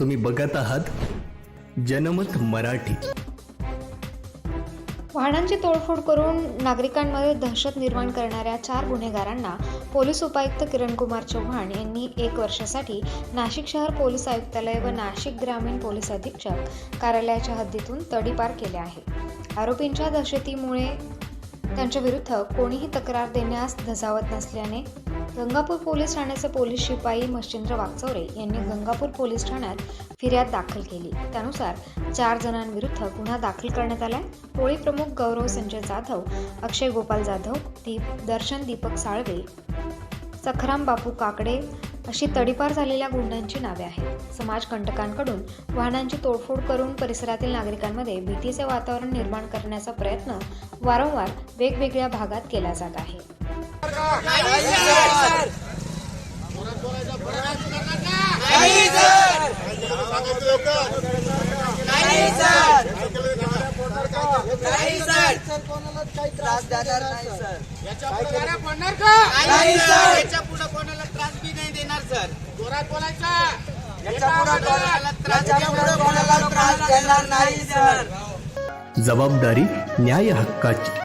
तुम्ही बघत आहात जनमत मराठी. वाहनांची तोडफोड करून नागरिकांमध्ये दहशत निर्माण करणाऱ्या चार गुन्हेगारांना पोलीस उपायुक्त किरणकुमार चव्हाण यांनी एक वर्षासाठी नाशिक शहर पोलीस आयुक्तालय व नाशिक ग्रामीण पोलीस अधीक्षक कार्यालयाच्या हद्दीतून तडीपार केले आहे. आरोपींच्या दहशतीमुळे त्यांच्या विरुद्ध कोणीही तक्रार देण्यास धजावत नसल्याने गंगापूर पोलीस ठाण्याचे पोलीस शिपाई मच्छिंद्र वागचौरे यांनी गंगापूर पोलीस ठाण्यात फिर्याद दाखल केली. त्यानुसार चार जणांविरुद्ध गुन्हा दाखल करण्यात आलाय. पोळी प्रमुख गौरव संजय जाधव अक्षय गोपाल जाधव दीप दर्शन दीपक साळवे सखराम बापू काकडे अशी तडीपार झालेल्या गुंडांची नावे आहेत. समाजकंटकांकडून वाहनांची तोडफोड करून परिसरातील नागरिकांमध्ये भीतीचे वातावरण निर्माण करण्याचा प्रयत्न वारंवार वेगवेगळ्या भागात केला जात आहे. काही त्रास देणार नाही सर याच्यापुढे पडणार का नाही सर याच्यापुढे कोणाला त्रास बी नाही देणार सर जोरात बोलायचा कोणाला त्रास याच्यापुढे कोणाला त्रास देणार नाही सर जबाबदारी न्याय हक्काची.